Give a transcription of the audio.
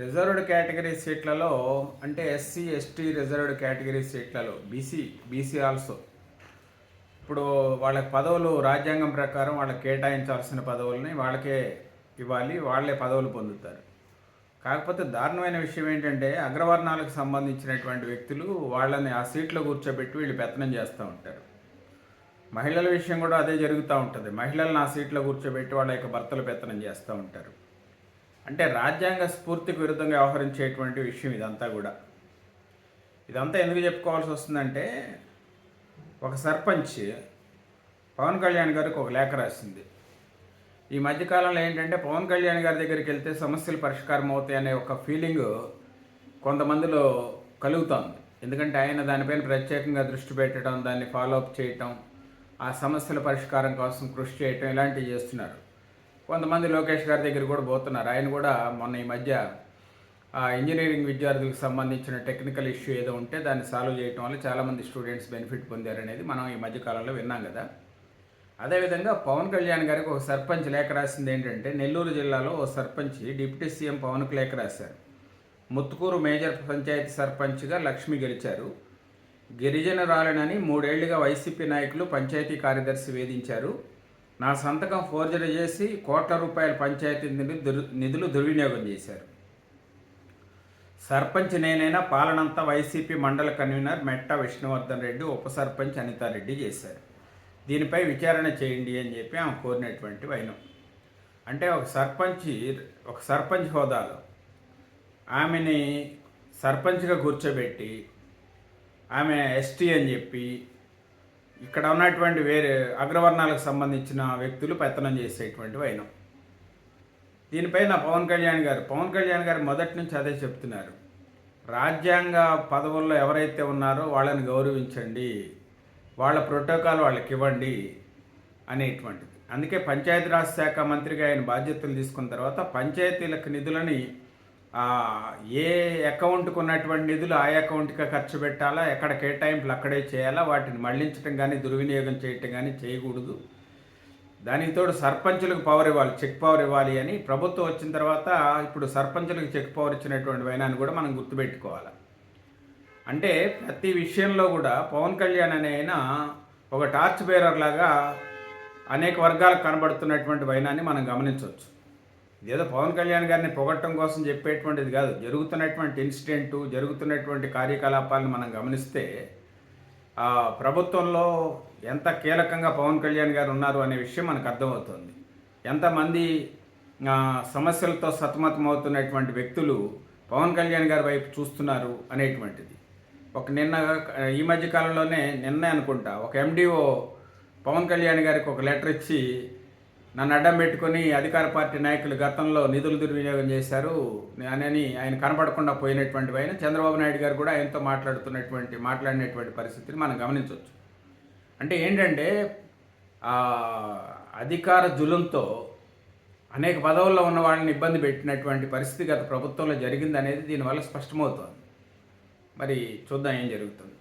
Reserved category సీట్లలో అంటే SC ST reserved category సీట్లలో బీసీ బీసీ ఆల్సో. ఇప్పుడు వాళ్ళకి పదవులు రాజ్యాంగం ప్రకారం వాళ్ళకి కేటాయించాల్సిన పదవుల్ని వాళ్ళకే ఇవ్వాలి వాళ్ళే పదవులు పొందుతారు. కాకపోతే దారుణమైన విషయం ఏంటంటే అగ్రవర్ణాలకు సంబంధించినటువంటి వ్యక్తులు వాళ్ళని ఆ సీట్లో కూర్చోబెట్టి వీళ్ళు పెత్తనం చేస్తూ ఉంటారు. మహిళల విషయం కూడా అదే జరుగుతూ ఉంటుంది. మహిళలను ఆ సీట్లో కూర్చోబెట్టి వాళ్ళ యొక్క భర్తలు పెత్తనం చేస్తూ ఉంటారు. అంటే రాజ్యాంగ స్ఫూర్తికి విరుద్ధంగా వ్యవహరించేటువంటి విషయం ఇదంతా కూడా. ఇదంతా ఎందుకు చెప్పుకోవాల్సి వస్తుందంటే ఒక సర్పంచ్ పవన్ కళ్యాణ్ గారికి ఒక లేఖ రాసింది. ఈ మధ్యకాలంలో ఏంటంటే పవన్ కళ్యాణ్ గారి దగ్గరికి వెళ్తే సమస్యలు పరిష్కారం అవుతాయి అనే ఒక ఫీలింగ్ కొంతమందిలో కలుగుతోంది. ఎందుకంటే ఆయన దానిపైన ప్రత్యేకంగా దృష్టి పెట్టడం దాన్ని ఫాలో అప్ చేయటం ఆ సమస్యల పరిష్కారం కోసం కృషి చేయటం ఇలాంటివి చేస్తున్నారు. కొంతమంది లోకేష్ గారి దగ్గర కూడా పోతున్నారు. ఆయన కూడా మొన్న ఈ మధ్య ఆ ఇంజనీరింగ్ విద్యార్థులకు సంబంధించిన టెక్నికల్ ఇష్యూ ఏదో ఉంటే దాన్ని సాల్వ్ చేయటం వల్ల చాలామంది స్టూడెంట్స్ బెనిఫిట్ పొందారనేది మనం ఈ మధ్యకాలంలో విన్నాం కదా. అదేవిధంగా పవన్ కళ్యాణ్ గారికి ఒక సర్పంచ్ లేఖ రాసింది ఏంటంటే నెల్లూరు జిల్లాలో ఓ సర్పంచ్ డిప్యూటీ సీఎం పవన్కు లేఖ రాశారు. ముత్తుకూరు మేజర్ పంచాయతీ సర్పంచ్గా లక్ష్మి గెలిచారు. గిరిజనరాలనని మూడేళ్ళుగా వైసీపీ నాయకులు పంచాయతీ కార్యదర్శి వేధించారు. నా సంతకం ఫోర్జరీ చేసి కోట్ల రూపాయల పంచాయతీ నిధులు దుర్- నిధులు దుర్వినియోగం చేశారు. సర్పంచ్ నేనైనా పాలనంతా వైసీపీ మండల కన్వీనర్ మెట్ట విష్ణువర్ధన్ రెడ్డి ఉప సర్పంచ్ అనితారెడ్డి చేశారు. దీనిపై విచారణ చేయండి అని చెప్పి ఆమె కోరినటువంటి వైనం. అంటే ఒక సర్పంచ్ ఒక సర్పంచ్ హోదాలో ఆమెని సర్పంచ్గా కూర్చోబెట్టి ఆమె ఎస్టీ అని చెప్పి ఇక్కడ ఉన్నటువంటి వేరే అగ్రవర్ణాలకు సంబంధించిన వ్యక్తులు పెత్తనం చేసేటువంటి వైనం. దీనిపైన పవన్ కళ్యాణ్ గారు పవన్ కళ్యాణ్ గారు మొదటి నుంచి అదే చెప్తున్నారు. రాజ్యాంగ పదవుల్లో ఎవరైతే ఉన్నారో వాళ్ళని గౌరవించండి వాళ్ళ ప్రోటోకాల్ వాళ్ళకి ఇవ్వండి అనేటువంటిది. అందుకే పంచాయతీరాజ్ శాఖ మంత్రిగా ఆయన బాధ్యతలు తీసుకున్న తర్వాత పంచాయతీలకు నిధులని ఏ అకౌంట్కి ఉన్నటువంటి నిధులు ఆ అకౌంట్కి ఖర్చు పెట్టాలా? ఎక్కడ కేటాయింపులు అక్కడే చేయాలా? వాటిని మళ్ళించడం కానీ దుర్వినియోగం చేయటం కానీ చేయకూడదు. దానికి తోడు సర్పంచులకు పవర్ ఇవ్వాలి చెక్ పవర్ ఇవ్వాలి అని ప్రభుత్వం వచ్చిన తర్వాత ఇప్పుడు సర్పంచులకు చెక్ పవర్ ఇచ్చినటువంటి వైనాన్ని కూడా మనం గుర్తుపెట్టుకోవాలి? అంటే ప్రతి విషయంలో కూడా పవన్ కళ్యాణ్ అనే ఆయన ఒక టార్చ్ బేరర్ లాగా అనేక వర్గాలకు కనబడుతున్నటువంటి వైనాన్ని మనం గమనించవచ్చు. ఇదేదో పవన్ కళ్యాణ్ గారిని పొగట్టడం కోసం చెప్పేటువంటిది కాదు. జరుగుతున్నటువంటి ఇన్సిడెంటు జరుగుతున్నటువంటి కార్యకలాపాలను మనం గమనిస్తే ఆ, ప్రభుత్వంలో ఎంత కీలకంగా పవన్ కళ్యాణ్ గారు ఉన్నారు అనే విషయం మనకు అర్థమవుతుంది. ఎంతమంది సమస్యలతో సతమతమవుతున్నటువంటి వ్యక్తులు పవన్ కళ్యాణ్ గారి వైపు చూస్తున్నారు అనేటువంటిది. ఒక నిన్న ఈ మధ్య కాలంలోనే నిన్న అనుకుంటా ఒక ఎండిఓ పవన్ కళ్యాణ్ గారికి ఒక లెటర్ ఇచ్చి నన్ను అడ్డం పెట్టుకొని అధికార పార్టీ నాయకులు గతంలో నిధులు దుర్వినియోగం చేశారు. అని ఆయన కనపడకుండా పోయినటువంటి ఆయన చంద్రబాబు నాయుడు గారు కూడా ఆయనతో మాట్లాడుతున్నటువంటి మాట్లాడినటువంటి పరిస్థితిని మనం గమనించవచ్చు. అంటే ఏంటంటే అధికార జులంతో అనేక పదవుల్లో ఉన్న వాళ్ళని ఇబ్బంది పెట్టినటువంటి పరిస్థితి గత ప్రభుత్వంలో జరిగింది అనేది దీనివల్ల స్పష్టమవుతోంది. మరి చూద్దాం ఏం జరుగుతుంది.